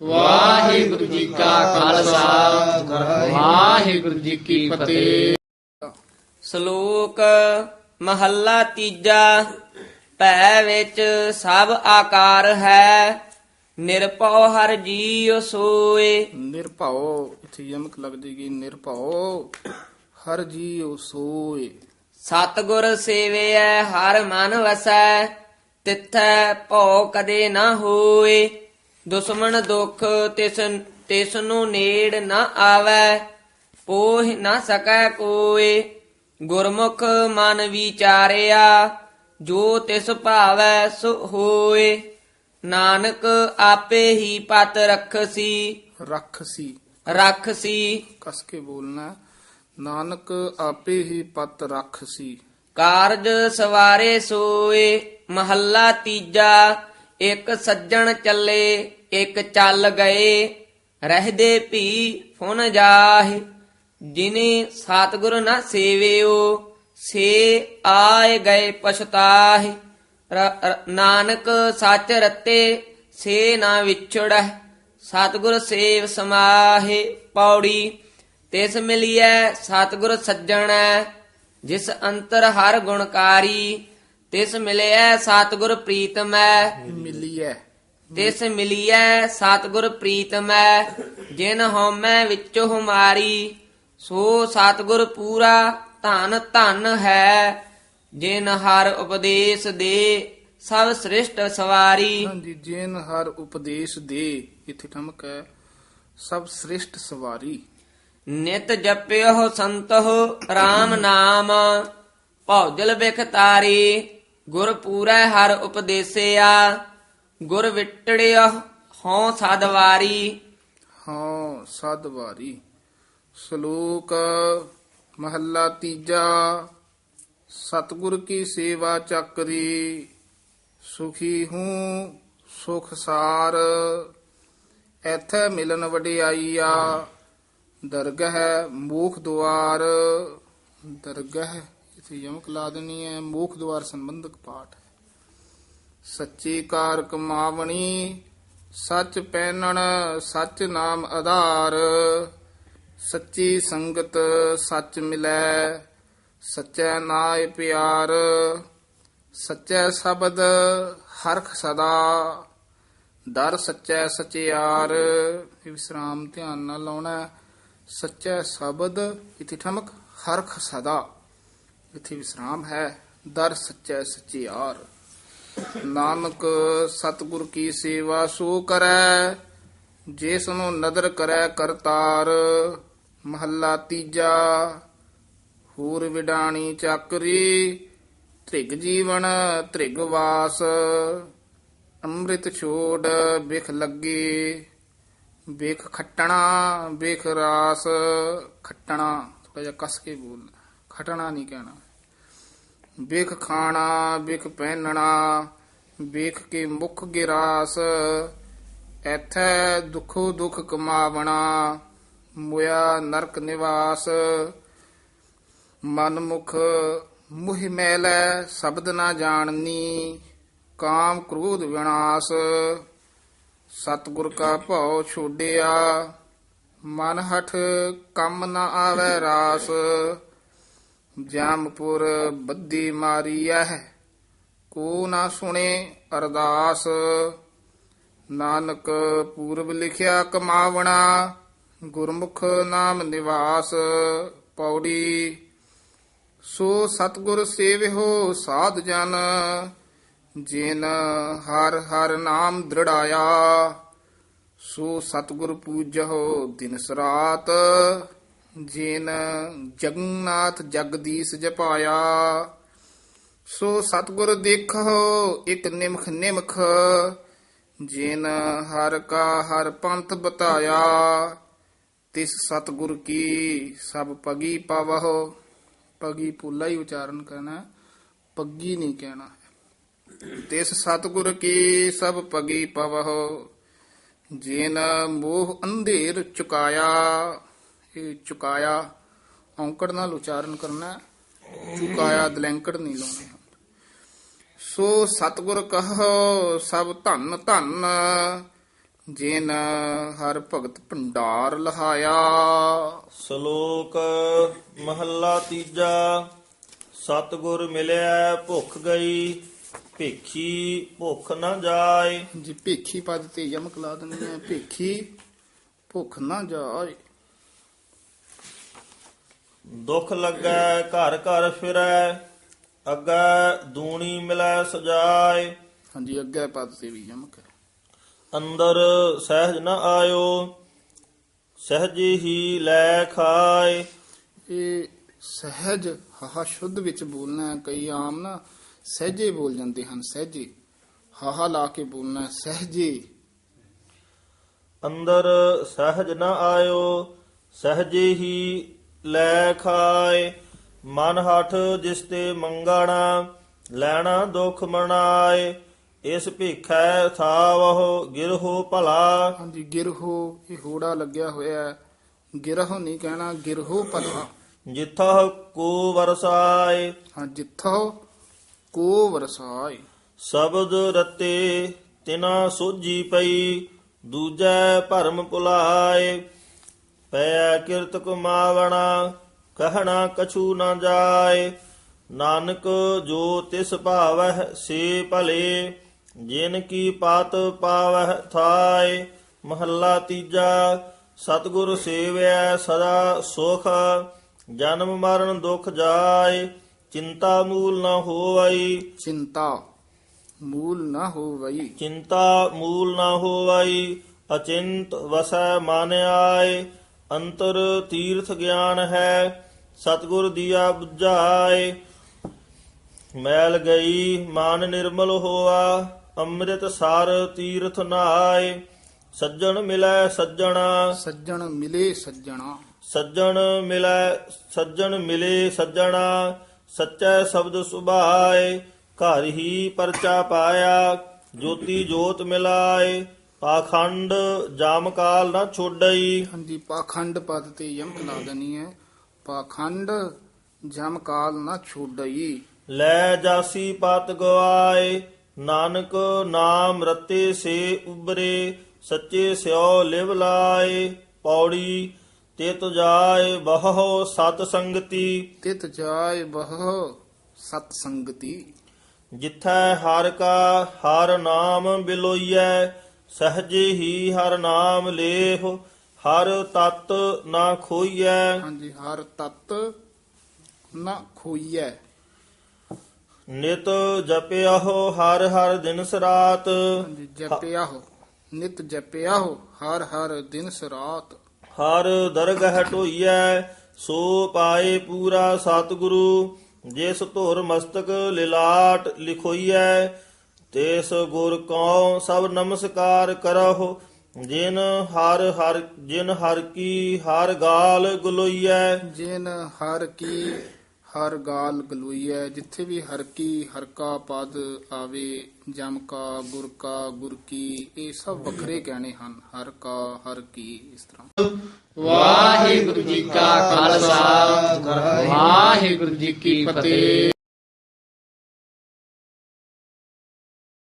ਵਾਹਿਗੁਰੂ ਜੀ ਕਾ ਖਾਲਸਾ। ਵਾਹਿਗੁਰੂ ਜੀ ਕੀ ਫਤਿਹ। ਸ਼ਲੋਕ ਮਹੱਲਾ ਤੀਜਾ ਭੈ ਵਿੱਚ ਸਭ ਆਕਾਰ ਹੈ ਨਿਰਭਉ ਹਰ ਜੀਉ ਸੋਏ। ਨਿਰਭਉ ਇੱਥੇ ਯਮਕ ਲੱਗ ਜੇਗੀ ਨਿਰਭਉ ਹਰ ਜੀਉ ਸੋਏ। ਸਤਿਗੁਰ ਸੇਵਿਐ ਹਰ ਮਨ ਵਸੈ ਤਿਥੈ ਭਉ ਕਦੇ ਨਾ ਹੋਏ। ਦੁਸ਼ਮਣ ਦੁਖ ਤਿਸ ਤਿਸ ਨੂੰ ਨੇੜ ਨਾ ਆਵੈ ਪੋਹ ਨਾ ਸਕੈ ਕੋਏ ਗੁਰਮੁਖ ਮਨ ਵਿਚਾਰਿਆ ਜੋ ਤਿਸ ਭਾਵੈ ਸੋ ਹੋਏ ਨਾਨਕ ਆਪੇ ਹੀ ਪਤ ਰਖਸੀ। ਰੱਖ ਸੀ ਰਖਸੀ। ਕਸ ਕੇ ਬੋਲਣਾ ਨਾਨਕ ਆਪੇ ਹੀ ਪਤ ਰੱਖ ਸੀ ਕਾਰਜ ਸਵਾਰੇ ਸੋਏ ਮਹੱਲਾ ਤੀਜਾ ਇੱਕ ਸੱਜਣ ਚੱਲੇ। ਇੱਕ ਚੱਲ ਗਏ, ਰਹਦੇ ਭੀ ਫੁਨ ਜਾਹਿ। ਜਿਨੇ ਸਤਿਗੁਰ ਨਾ ਸੇਵਿਓ, ਸੇ ਆਏ ਗਏ ਪਛਤਾਹੇ। ਨਾਨਕ ਸੱਚ ਰਤੇ, ਸੇ ਨਾ ਵਿਛੜੈ। ਸਤਿਗੁਰ ਸੇਵ ਸਮਾਹੇ ਪੌੜੀ, ਤਿਸ ਮਿਲਿਐ ਸਤਿਗੁਰ ਸੱਜਣੈ। ਜਿਸ ਅੰਤਰ ਹਰ ਗੁਣਕਾਰੀ, ਤਿਸ ਮਿਲਿਐ ਸਤਿਗੁਰ ਪ੍ਰੀਤਮੈ। ਮਿਲੀਐ। ਤਿਸ ਮਿਲਿਐ ਸਤਿਗੁਰ ਪ੍ਰੀਤਮੈ ਜਿਨ ਹਉਮੈ ਵਿੱਚ ਹੁਮਾਰੀ ਸੋ ਸਤਿਗੁਰ ਪੂਰਾ ਧਨ ਧਨ ਹੈ। ਜਿਨ ਹਰ ਉਪਦੇਸ਼ ਦੇ ਸਭ ਸ੍ਰਿਸ਼ਟ ਸਵਾਰੀ। ਹਾਂਜੀ ਜੇਨ ਹਰ ਉਪਦੇਸ਼ ਦੇ ਇੱਥੇ ਠਮਕ ਹੈ ਸਭ ਸ੍ਰਿਸ਼ਟ ਸਵਾਰੀ। ਨਿਤ ਜਪਿਓ ਸੰਤੋ RAM ਨਾਮ ਭੌਜਲ ਬਿਖ ਤਾਰੀ ਗੁਰ ਪੂਰੈ ਹਰ ਉਪਦੇਸਿਆ। ਗੁਰ ਵਿਟੜਿਓ ਹਉ ਸਦਵਾਰੀ ਹਾਂ ਸਦ ਵਾਰੀ। ਸ਼ਲੋਕ ਮਹੱਲਾ ਤੀਜਾ। ਸਤਿਗੁਰ ਕੀ ਸੇਵਾ ਚੱਕਰੀ। ਸੁਖੀ ਹੂੰ ਸੁਖ ਸਾਰ। ਐਥੈ ਮਿਲਨ ਵਡਿਆਈਆ। ਦਰਗਹ ਮੂਖ ਦੁਆਰ। ਦਰਗਹ, ਇਥੇ ਯਮਕ ਲਾ ਦੇਣੀ ਹੈ, ਮੂਖ ਦੁਆਰ ਸੰਬੰਧਕ ਪਾਠ। ਸੱਚੀ ਕਾਰ ਕਮਾਵਣੀ ਸੱਚ ਪਹਿਨਣ, ਸੱਚ ਨਾਮ ਆਧਾਰ। ਸੱਚੀ ਸੰਗਤ ਸੱਚ ਮਿਲੈ, ਸੱਚੈ ਨਾਇ ਪਿਆਰ। ਸੱਚੈ ਸ਼ਬਦ ਹਰਖ ਸਦਾ, ਦਰ ਸੱਚੈ ਸਚਿਆਰ। ਇਹ ਵਿਸਰਾਮ ਧਿਆਨ ਨਾਲ ਲਾਉਣਾ ਸੱਚੈ ਸ਼ਬਦ, ਇਥੇ ਠਮਕ, ਹਰਖ ਸਦਾ। ਇਥੇ ਵਿਸਰਾਮ ਹੈ, ਦਰ ਸੱਚੈ ਸਚਿਆਰ। ਨਾਨਕ ਸਤਿਗੁਰ ਕੀ ਸੇਵਾ ਸੋ ਕਰੈ ਜਿਸ ਨੂੰ ਨਦਰ ਕਰੈ ਕਰਤਾਰ, ਮਹੱਲਾ ਤੀਜਾ, ਹੋਰ ਵਿਡਾਣੀ ਚੱਕਰੀ, ਤ੍ਰਿਗ ਜੀਵਨ, ਤ੍ਰਿਗ ਵਾਸ, ਅੰਮ੍ਰਿਤ ਛੋੜ ਬਿਖ ਲੱਗੇ, ਬਿਖ ਖੱਟਣਾ, ਬਿਖ ਰਾਸ, ਖੱਟਣਾ ਥੋੜਾ ਜਿਹਾ ਕਸ ਕੇ ਬੋਲਣਾ, ਖਟਣਾ ਨਹੀਂ ਕਹਿਣਾ। ਬਿਖ ਖਾਣਾ, ਬਿਖ ਪਹਿਨਣਾ, ਬਿਖ ਕੇ ਮੁਖ ਗਿਰਾਸ, ਐਥੈ ਦੁਖੋ ਦੁਖ ਕਮਾਵਣਾ ਮੁਆ ਨਰਕ ਨਿਵਾਸ। ਮਨ ਮੁਖ ਮੁਹਿ ਮੈਲੈ ਸ਼ਬਦ ਨਾ ਜਾਣਨੀ, ਕਾਮ ਕ੍ਰੋਧ ਵਿਨਾਸ਼। ਸਤਿਗੁਰ ਕਾ ਭਉ ਛੋਡਿਆ, ਮਨ ਹਠ ਕੰਮ ਨਾ ਆਵੈ ਰਾਸ। ਜਾਮਪੁਰ ਬੱਦੀ ਮਾਰੀਐ। ਕੋ ਨਾ ਸੁਣੇ ਅਰਦਾਸ। ਨਾਨਕ ਪੂਰਬ ਲਿਖਿਆ ਕਮਾਵਣਾ, ਗੁਰਮੁਖ ਨਾਮ ਨਿਵਾਸ। ਪੌੜੀ, ਸੋ ਸਤਗੁਰ ਸੇਵਿਓ ਸਾਧ ਜਨ, ਜਿਨ ਹਰ ਹਰ ਨਾਮ ਦ੍ਰਿੜਾਇਆ। ਸੋ ਸਤਗੁਰ ਪੂਜਹੁ ਦਿਨ ਸਰਾਤ ਜੇਨ ਜਗਨਨਾਥ ਜਗਦੀਸ਼ ਜਪਾਇਆ। ਸੋ ਸਤਗੁਰ ਦੇਖੋ ਇਕ ਨਿਮਖ ਨਿਮਖ, ਜਿਨ ਹਰ ਕਾ ਹਰ ਪੰਥ ਬਤਾਇਆ। ਤਿਸ ਸਤਗੁਰ ਕੀ ਸਭ ਪਗੀ ਪਵਹੁ। ਪਗੀ ਪੁੱਲਾ ਹੀ ਉਚਾਰਨ ਕਰਨਾ, ਪੱਗੀ ਨਹੀਂ ਕਹਿਣਾ। ਤਿਸ ਸਤਗੁਰ ਕੀ ਸਭ ਪਗੀ ਪਵਹੁ। ਜਿਨ ਮੋਹ ਅੰਧੇਰ ਚੁਕਾਇਆ। ਇਹ ਚੁਕਾਇਆ ਔਂਕੜ ਨਾਲ ਉਚਾਰਨ ਕਰਨਾ। ਚੁਕਾਇਆ ਦਲੈਂਕੜ ਨਹੀਂ ਲਾਉਣੇ ਸੋ ਸਤਗੁਰ ਕਹੋ ਸਭ ਧੰਨ ਧੰਨ ਜਿਨ ਹਰ ਭਗਤ ਭੰਡਾਰ ਲਹਾਇਆ। ਸ਼ਲੋਕ ਮਹੱਲਾ ਤੀਜਾ ਸਤਿਗੁਰ ਮਿਲਿਆ ਭੁੱਖ ਗਈ ਭੇਖੀ ਭੁੱਖ ਨਾ ਜਾਏ। ਜੀ ਭੇਖੀ ਪਦ ਤੇ ਯਮਕ ਲਾ ਦਿੰਦੇ ਆ। ਭੇਖੀ ਭੁੱਖ ਨਾ ਜਾਏ। ਦੁੱਖ ਲੱਗੈ ਘਰ ਘਰ ਫਿਰੈ ਅੱਗੇ ਦੂਣੀ ਮਿਲੈ ਸਜਾਏ। ਹਾਂਜੀ ਅੱਗੇ ਪਦ ਤੇ ਵੀ ਯਮਕ ਹੈ ਅੰਦਰ ਸਹਿਜ ਨ ਆਇਓ ਸਹਿਜੇ ਹੀ ਲੈ ਖਾਏ। ਇਹ ਸਹਿਜ ਹਾਹਾ ਸ਼ੁੱਧ ਵਿੱਚ ਬੋਲਣਾ ਹੈ। ਕਈ ਆਮ ਨਾ ਸਹਿਜੇ ਬੋਲ ਜਾਂਦੇ ਹਨ ਸਹਿਜੇ। ਹਾਹਾ ਲਾ ਕੇ ਬੋਲਣਾ ਹੈ, ਸਹਿਜੇ। ਅੰਦਰ ਸਹਿਜ ਨ ਆਇਓ ਸਹਜੇ ਹੀ ਲੈ ਖਾਏ ਮਨ ਹਠ ਜਿਸ ਤੇ ਮੰਗਣਾ ਲੈਣਾ ਦੁਖ ਮਨਾਏ ਇਸ ਭਿਖੈ ਥਾਵਹੁ ਗਿਰਹੁ ਭਲਾ। ਹਾਂਜੀ ਗਿਰਹੋ ਇਹ ਹੋੜਾ ਲੱਗਿਆ ਹੋਇਆ ਹੈ। ਗਿਰਹੋ ਨਹੀਂ ਕਹਿਣਾ ਗਿਰਹੋ ਭਲਾ। ਜਿਥਾ ਕੋ ਵਰਸਾਏ। ਹਾਂ ਜਿੱਥੋ ਕੋ ਵਰਸਾਏ। ਸ਼ਬਦ ਰਤੇ ਤਿਨਾ ਸੋਜੀ ਪਈ ਦੂਜੈ ਭਰਮ ਭੁਲਾਏ। ਪੈ ਕਿਰਤ ਕਮਾਵਣਾ ਕਹਿਣਾ ਕਛੂ ਨਾ ਜਾਏ। ਨਾਨਕ ਜੋ ਤਿਸ ਭਾਵਹਿ ਸੇ ਭਲੇ ਜਿਨ ਕੀ ਪਾਤ ਪਾਵਹਿ ਥਾਏ। ਮਹੱਲਾ ਤੀਜਾ ਸਤਿਗੁਰ ਸੇਵਿਆ ਸਦਾ ਸੁਖ ਜਨਮ ਮਰਨ ਦੁਖ ਜਾਏ। ਚਿੰਤਾ ਮੂਲ ਨਾ ਹੋਵਈ। ਚਿੰਤਾ ਮੂਲ ਨਾ ਹੋਵਈ। ਚਿੰਤਾ ਮੂਲ ਨਾ ਹੋਵਈ ਅਚਿੰਤ ਵਸੈ ਮਨ ਆਏ। ਅੰਤਰ ਤੀਰਥ ਗਿਆਨ ਹੈ ਸਤਿਗੁਰ ਦੀਆ 부ਝਾਏ ਮੈਲ ਗਈ ਮਨ ਨਿਰਮਲ ਹੋਆ ਅੰਮ੍ਰਿਤ ਸਾਰ ਤੀਰਥ ਨਾਏ। ਸੱਜਣ ਮਿਲੈ ਸੱਜਣਾ। ਸੱਜਣ ਮਿਲੇ ਸੱਜਣਾ। ਸੱਜਣ ਮਿਲੈ ਸੱਜਣ ਮਿਲੇ ਸੱਜਣਾ। ਸੱਚੈ ਸ਼ਬਦ ਸੁਭਾਏ ਘਰ ਹੀ ਪਰਚਾ ਪਾਇਆ ਜੋਤੀ ਜੋਤ ਮਿਲਾਏ। ਪਾਖੰਡ ਜਾਮ ਕਾਲ ਨਾ ਛੋਡਈ। ਹਾਂਜੀ ਪਾਖੰਡ ਪਦ ਤੇ ਯਮਕ ਲਾ ਦੇਣੀ ਹੈ। ਪਾਖੰਡ ਜਮ ਕਾਲ ਨਾ ਛੋਡਈ। ਲੈ ਜਾਸੀ ਪਤ ਗਵਾਏ ਨਾਨਕ ਨਾਮ ਰਤੇ ਸੇ ਉਬਰੇ ਸੱਚੇ ਸਿਓ ਲਿਵ ਲਾਏ ਪੌੜੀ ਤੇ ਤੁਜਾਏ ਬਹੁ ਸਤ ਸੰਗਤੀ। ਤਿਤ ਜਾਏ ਬਹੁ ਸਤ ਸੰਗਤੀ। ਜਿਥੈ ਹਰ ਕਾ ਹਰ ਨਾਮ ਬਿਲੋਈਐ ਸਹਜੇ ਹੀ ਹਰ ਨਾਮ ਲੇਹ ਹਰ ਤਤ ਨਾ ਖੋਈਐ। ਹਾਂਜੀ ਹਰ ਤਤ ਨਾ ਖੋਈਐ। ਨਿਤ ਜਪਿਆਹੋ ਹਰ ਹਰ ਦਿਨ ਸਰਾਤ। ਹਾਂਜੀ ਜਪਿਆ ਹੋ ਨਿਤ ਜਪਿਆ ਹੋ ਹਰ ਹਰ ਦਿਨ ਸਰਾਤ। ਹਰ ਦਰਗਹ ਢੋਈਐ ਸੋ ਪਾਏ ਪੂਰਾ ਸਤਿਗੁਰੂ। ਜਿਸ ਧੁਰ ਮਸਤਕ ਲਿਲਾਟ ਲਿਖੋਈਐ ਤਿਸ ਗੁਰ ਕਉ ਸਭ ਨਮਸਕਾਰ ਕਰਹੁ ਜਿਨ ਹਰ ਹਰ ਜਿਨ ਹਰ ਕੀ ਹਰ ਗਾਲ ਗਲੋਈਐ। ਜਿਨ ਹਰ ਕੀ ਹਰ ਗਾਲ ਗਲੋਈਐ ਜਿੱਥੇ ਵੀ ਹਰ ਕੀ ਹਰ ਕਾ ਪਦ ਆਵੇ ਜਮ ਕਾ ਗੁਰ ਕਾ ਗੁਰ ਕੀ ਇਹ ਸਭ ਵੱਖਰੇ ਕਹਿਣੇ ਹਨ ਹਰ ਕਾ ਹਰ ਕੀ ਇਸ ਤਰ੍ਹਾਂ। ਵਾਹਿਗੁਰੂ ਜੀ ਕਾ ਖਾਲਸਾ ਵਾਹਿਗੁਰੂ ਜੀ ਕੀ ਫਤਿਹ।